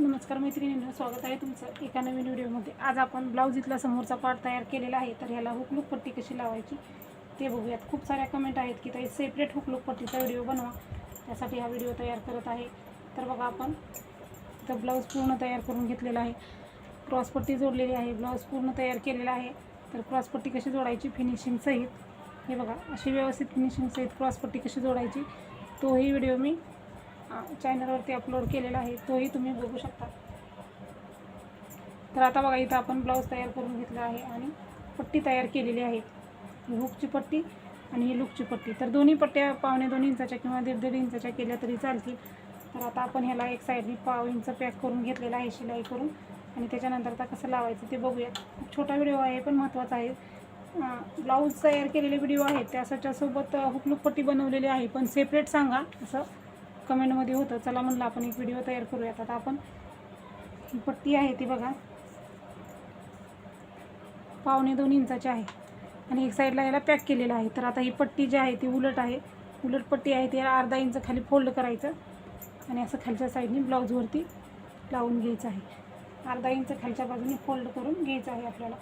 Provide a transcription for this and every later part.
नमस्कार मैत्रिणींना स्वागत आहे तुमचं एका नवीन व्हिडिओमध्ये. आज आपण ब्लाऊज इथला समोरचा पार्ट तयार केलेला आहे तर ह्याला हुकलूक पट्टी कशी लावायची ते बघूयात. खूप साऱ्या कमेंट आहेत की ताई सेपरेट हुकलूक पट्टीचा व्हिडिओ बनवा. त्यासाठी हा व्हिडिओ तयार करत आहे. तर बघा आपण इथं ब्लाऊज पूर्ण तयार करून घेतलेला आहे. क्रॉसपट्टी जोडलेली आहे ब्लाऊज पूर्ण तयार केलेला आहे. तर क्रॉसपट्टी कशी जोडायची? फिनिशिंग सहित. हे बघा अशी व्यवस्थित फिनिशिंग सहित क्रॉसपट्टी कशी जोडायची तोही व्हिडिओ मी चॅनलवरती अपलोड केलेला आहे तोही तुम्ही बघू शकता. तर आता बघा इथं आपण ब्लाऊज तयार करून घेतला आहे आणि पट्टी तयार केलेली आहे. हुकची पट्टी आणि ही लुकची पट्टी. तर दोन्ही पट्ट्या पावणे दोन इंचाच्या किंवा दीड दीड इंचाच्या केल्या तरी चालतील. तर आता आपण ह्याला एक साईडने पाव इंच पॅक करून घेतलेला आहे शिलाई करून. आणि त्याच्यानंतर आता कसं लावायचं ते बघूया छोटा व्हिडिओ आहे पण महत्त्वाचा आहे. ब्लाऊज तयार केलेले व्हिडिओ आहेत त्याच्यासोबत हुकलूक पट्टी बनवलेली आहे. पण सेपरेट सांगा असं कमेंटमध्ये होतं. चला म्हणलं आपण एक व्हिडिओ तयार करूयात. आता आपण पट्टी आहे ती बघा. पावणे दोन इंचाची आहे. आणि एक साईडला याला पॅक केलेलं आहे. तर आता ही पट्टी जी आहे ती उलट आहे. उलट पट्टी आहे ती अर्धा इंच खाली फोल्ड करायचं. आणि असं खालच्या साईडने ब्लाऊजवरती लावून घ्यायचं आहे. अर्धा इंच खालच्या बाजूने फोल्ड करून घ्यायचं आहे आपल्याला.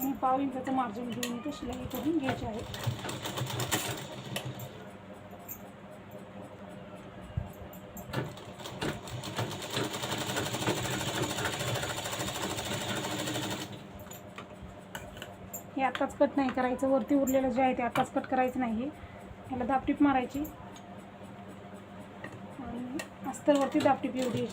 आणि पाव इंचाचं मार्जिन घेऊन इथं शिलाई करून घ्यायची आहे. हे आत्ताच कट नाही करायचं. वरती उरलेलं जे आहे ते आत्ताच कट करायचं नाही ह्याला दापटीप मारायची. आणि अस्तरवरती दापटीप एवढी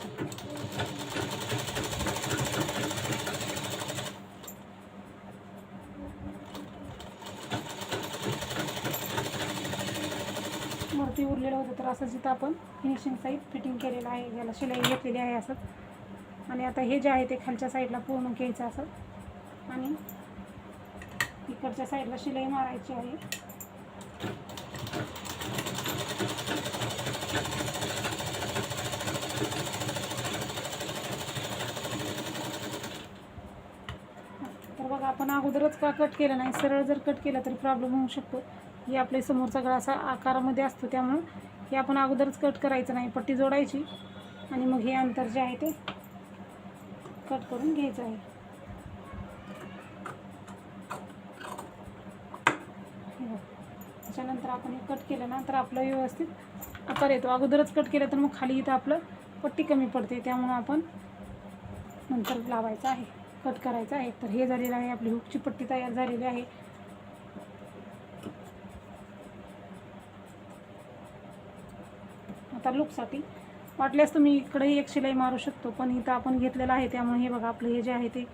वरती उरलेलं होतं तर असं जिथं आपण फिनिशिंग साईड फिटिंग केलेलं आहे याला शिलाई घेतलेली आहे असंच आणि आता हे जे आहे ते खालच्या साईडला पूर्ण घ्यायचं असं. आणि इकडच्या साईडला शिलाई मारायची आहे. तर बघा आपण अगोदरच का कट केलं नाही? सरळ जर कट केलं तर प्रॉब्लेम होऊ शकतो. हे आपल्या समोरचा गळा असा आकारामध्ये असतो त्यामुळं हे आपण अगोदरच कट करायचं नाही. पट्टी जोडायची आणि मग हे अंतर जे आहे ते कट करून घ्यायचं आहे हे बघा. त्याच्यानंतर आपण हे कट केलं ना तर आपलं व्यवस्थित आकार येतो. अगोदरच कट केलं तर मग खाली इथं आपलं पट्टी कमी पडते. त्यामुळं आपण नंतर लावायचं आहे. कट करायचं आहे. तर हे झालेलं आहे. आपली हुकची पट्टी तयार झालेली आहे. आता लुकसाठी वाटल्यास तुम्ही इकडेही एक शिलाई मारू शकतो पण इथं आपण घेतलेलं आहे. त्यामुळे हे बघा आपलं हे जे आहे ते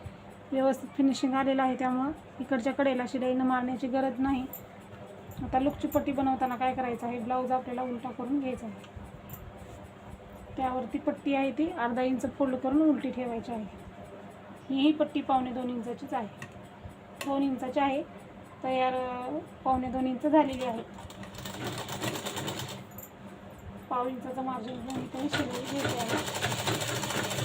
व्यवस्थित फिनिशिंग आलेलं आहे. त्यामुळं इकडच्या कडेला शिलाईनं मारण्याची गरज नाही. आता लुकची पट्टी बनवताना काय करायचं आहे? ब्लाऊज आपल्याला उलटा करून घ्यायचा आहे. त्यावरती पट्टी आहे ती अर्धा इंच फोल्ड करून उलटी ठेवायची आहे. ही पट्टी पावणे दोन इंचाचीच आहे. दोन इंचाची आहे. तयार पावणे दोन इंच झालेली आहे. पाव इंचाचं मार्जिन घेऊन इथे शिलाई घ्यायची आहे.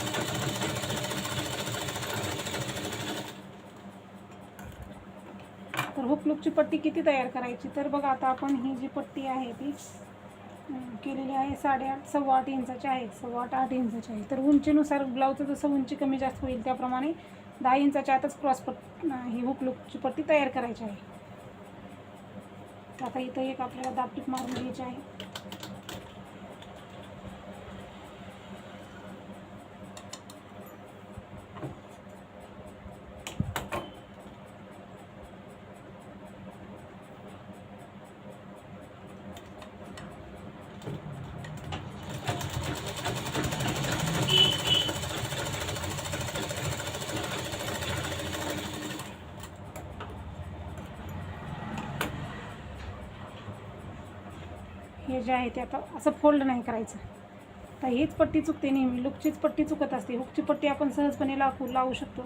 हुकलुकची पट्टी किती तयार करायची? तर बघा आता आपण ही जी पट्टी आहे ती केलेली आहे साडेआठ सव्वा आठ इंचाची आहे सव्वा आठ आठ इंचाची आहे. तर उंचीनुसार ब्लाऊजचं जसं उंची कमी जास्त होईल त्याप्रमाणे दहा इंचाच्या आतच क्रॉस पट ही हुकलुकची पट्टी तयार करायची आहे. आता इथं एक आपल्याला दापटीप मारून घ्यायची आहे. हे जे आहे ते आता असं फोल्ड नाही करायचं. तर हीच पट्टी चुकते नेहमी. लुकचीच पट्टी चुकत असते. हुकची पट्टी आपण सहजपणे लाकू लावू शकतो.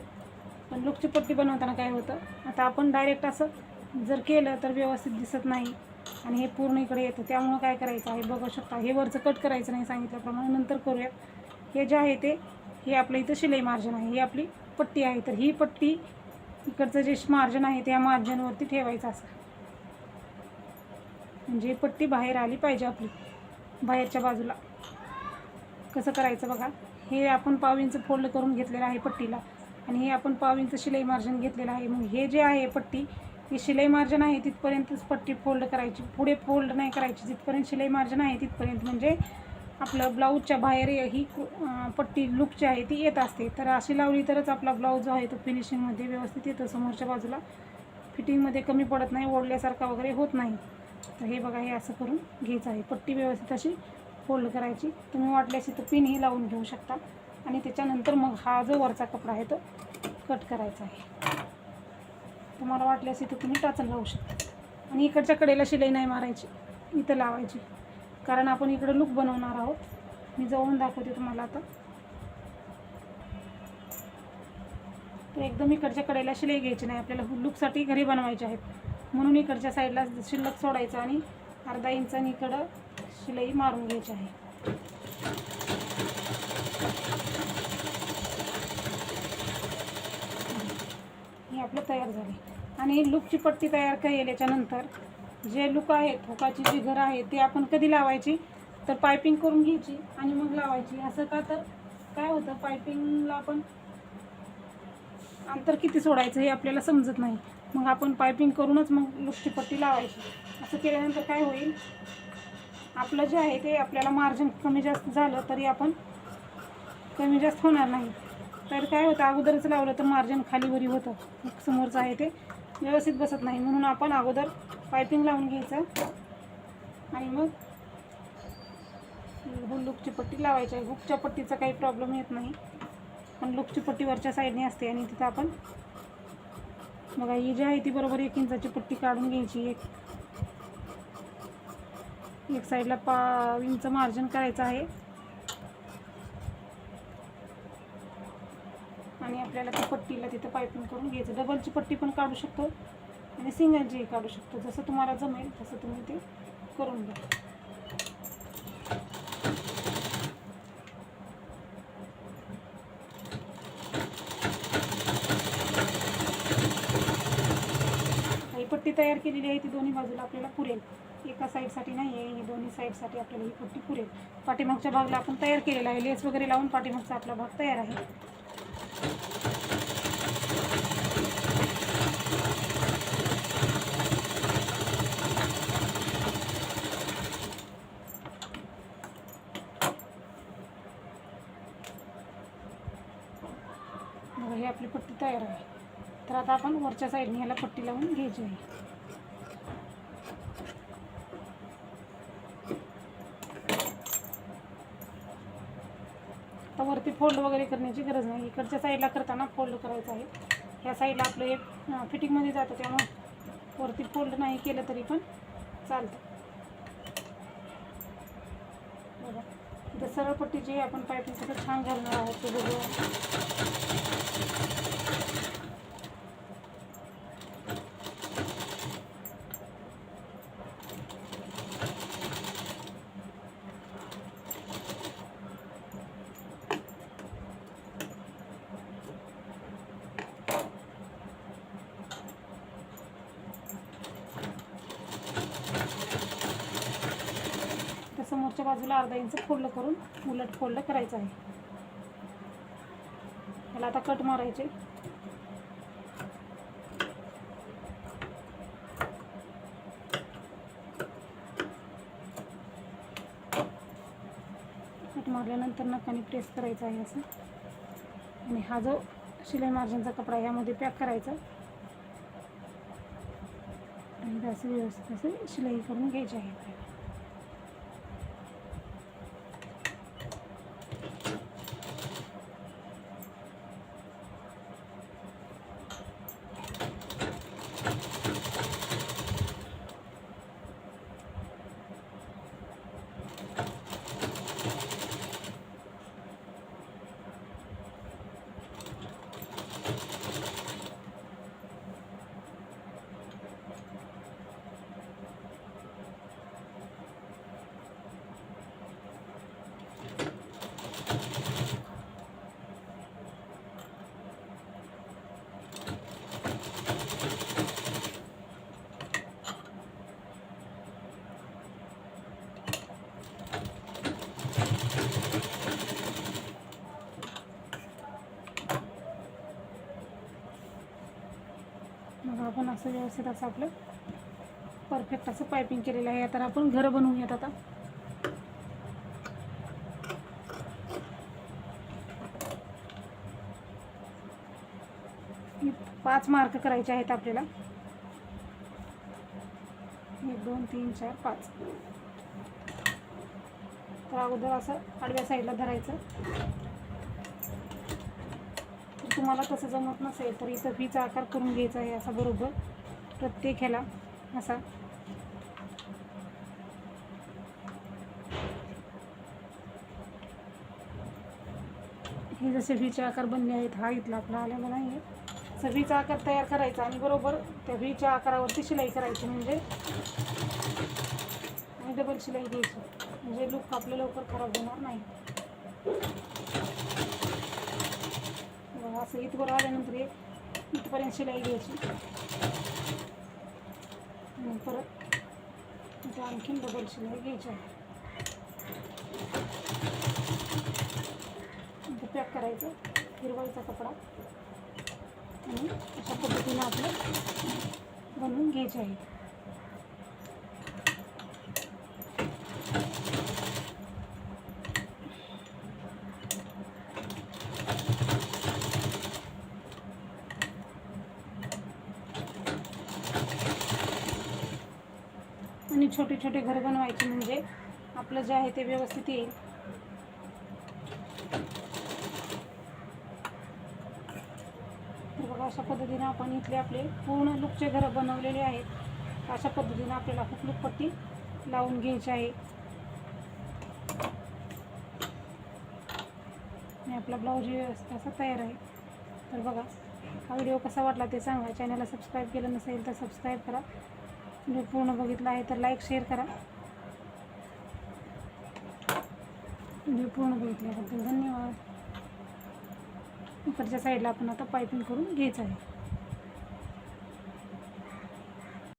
पण लुकची पट्टी बनवताना काय होतं? आता आपण डायरेक्ट असं जर केलं तर व्यवस्थित दिसत नाही आणि हे पूर्ण इकडे येतं. त्यामुळं काय करायचं आहे? बघू शकता. हे वरचं कट करायचं नाही सांगितल्याप्रमाणे नंतर करूया. हे जे आहे ते हे आपलं इथं शिलाई मार्जन आहे. ही आपली पट्टी आहे. तर ही पट्टी इकडचं जे मार्जन आहे त्या मार्जिनवरती ठेवायचं असं. म्हणजे पट्टी बाहेर आली पाहिजे आपली बाहेरच्या बाजूला. कसं करायचं बघा? हे आपण पाव इंच फोल्ड करून घेतलेलं आहे पट्टीला. आणि हे आपण पाव इंच शिलाई मार्जिन घेतलेलं आहे. मग हे जे आहे पट्टी हे शिलाई मार्जिन आहे तिथपर्यंतच पट्टी फोल्ड करायची. पुढे फोल्ड नाही करायची. जिथपर्यंत शिलाई मार्जिन आहे तिथपर्यंत म्हणजे आपलं ब्लाऊजच्या बाहेर ही पट्टी लुक पट्टी आहे ती येत असते. तर अशी लावली तरच आपला ब्लाऊज जो आहे तो फिनिशिंगमध्ये व्यवस्थित येतो. समोरच्या बाजूला. फिटिंगमध्ये कमी पडत नाही ओढल्यासारखा वगैरे होत नाही. तर हे बघा हे असं करून घ्यायचं आहे. पट्टी व्यवस्थित अशी फोल्ड करायची. तुम्ही वाटल्यास इथं पिनही लावून घेऊ शकता. आणि त्याच्यानंतर मग हा जो वरचा कपडा आहे तो कट करायचा आहे. तुम्हाला वाटल्यास इथं तुम्ही टाचन लावू शकता. आणि इकडच्या कडेला शिलाई नाही मारायची. इथं लावायची. कारण आपण इकडं लूक बनवणार आहोत. मी जवळून दाखवते तुम्हाला आता. तर एकदम इकडच्या कडेला शिलाई घ्यायची नाही. आपल्याला लूकसाठी घरी बनवायचे आहेत. म्हणून इकडच्या साईडला शिल्लक सोडायचं आणि अर्धा इंचानी इकडं शिलाई मारून घ्यायची आहे. हे आपलं तयार झाले. आणि लुकची पट्टी तयार केली याच्यानंतर जे लुक आहेत हुकाची जी घरं आहेत ते आपण कधी लावायची? तर पायपिंग करून घ्यायची आणि मग लावायची. असं का तर काय होतं? पायपिंगला आपण अंतर किती सोडायचं हे आपल्याला समजत नाही. मग आपण पायपिंग करूनच मग मुष्टीपट्टी लावायची. असं केल्यानंतर काय होईल? आपलं जे आहे ते आपल्याला मार्जिन कमी जास्त झालं तरी आपण कमी जास्त होणार नाही. तर काय होतं? अगोदरच लावलं तर मार्जिन खालीवरी होतं. समोरचं आहे ते व्यवस्थित बसत नाही. म्हणून आपण अगोदर पायपिंग लावून घ्यायचं. आणि मग लुकची पट्टी लावायची. आहे हुकच्या पट्टीचा काही प्रॉब्लेम येत नाही. पण लुकची पट्टी वरच्या साईडने असते आणि तिथं आपण बघा ही जी आहे ती बरोबर एक इंचाची पट्टी काढून घ्यायची. एक एक साईडला पा इंच मार्जिन करायचं आहे. आणि आपल्याला त्या पट्टीला तिथं पायपिंग करून घ्यायचं. डबलची पट्टी पण काढू शकतो. आणि सिंगलचीही काढू शकतो. जसं तुम्हाला जमेल तसं तुम्ही ते करून घ्या. पट्टी तयार केलेली आहे ती दोन्ही बाजूला आपल्याला पुरेल. एका साईडसाठी नाही आहे ही दोन्ही साईडसाठी आपल्याला ही पट्टी पुरेल. पाठीमागच्या भागला आपण तयार केलेला आहे. लेस वगैरे लावून पाठीमागचा आपला भाग तयार ही आपली पट्टी तयार आहे. तर आता आपण वरच्या साईडने ह्याला पट्टी लावून घ्यायची आहे. आता वरती फोल्ड वगैरे करण्याची गरज नाही. इकडच्या साईडला करताना फोल्ड करायचं आहे. ह्या साईडला आपलं एक फिटिंगमध्ये जातं त्यामुळं वरती फोल्ड नाही केलं तरी पण चालतं. बघा. इथं सरळ पट्टीची आपण पायपिंग कसं छान घालणार आहोत. ते बघूया त्या समोरच्या बाजूला अर्धा इंच फोल्ड करून उलट फोल्ड करायचं आहे. त्याला आता कट मारायचे. कट मारल्यानंतर नकाने प्रेस करायचं आहे असं. आणि हा जो शिलाई मार्जिनचा कपडा यामध्ये पॅक करायचा. आणि असं व्यवस्थित असं शिलाई करून घ्यायची आहे. मग आपण असं व्यवस्थित असं आपलं परफेक्ट असं पायपिंग केलेलं आहे. तर आपण घरं बनवूयात आता. हे पाच मार्क करायचे आहेत आपल्याला. एक दोन तीन चार पाच. तर अगोदर असं आडव्या साईडला धरायचं. तुम्हाला तसं जमत नसेल तर इथं फीचा आकार करून घ्यायचा आहे असा बरोबर. प्रत्येक ह्याला असा. हे जसे व्हीचे आकार बनले आहेत हा इथला आपला आलेला नाही आहे असा व्हीचा आकार तयार करायचा आणि बरोबर त्या व्हीच्या आकारावरती शिलाई करायची म्हणजे. आणि डबल शिलाई घ्यायची. म्हणजे लूक आपलं लवकर खराब होणार नाही. असं इथवर आल्यानंतर हे इथपर्यंत शिलाई घ्यायची. आणि परत इथं आणखीन डबल शिलाई घ्यायची आहे. पॅक करायचं हिरवळीचा कपडा. आणि अशा पद्धतीनं आपलं बनवून घ्यायचे आहे. आणि छोटे छोटे घर बनवायचे म्हणजे आपलं जे आहे ते व्यवस्थित येईल. तर बघा अशा पद्धतीने आपण इथले आपले पूर्ण लुकचे घरं बनवलेले आहेत. अशा पद्धतीने आपल्याला खूप लुकपट्टी लावून घ्यायची आहे. आणि आपला ब्लाऊज व्यवस्थित असा तयार आहे. तर बघा हा व्हिडिओ कसा वाटला ते सांगा. चॅनलला सबस्क्राईब केलं नसेल तर सबस्क्राईब करा. व्हिडिओ पूर्ण बघितला आहे तर लाईक शेअर करा. व्हिडिओ पूर्ण बघितल्याबद्दल धन्यवाद. इकडच्या साईडला आपण आता पायपिंग करून घ्यायचं आहे.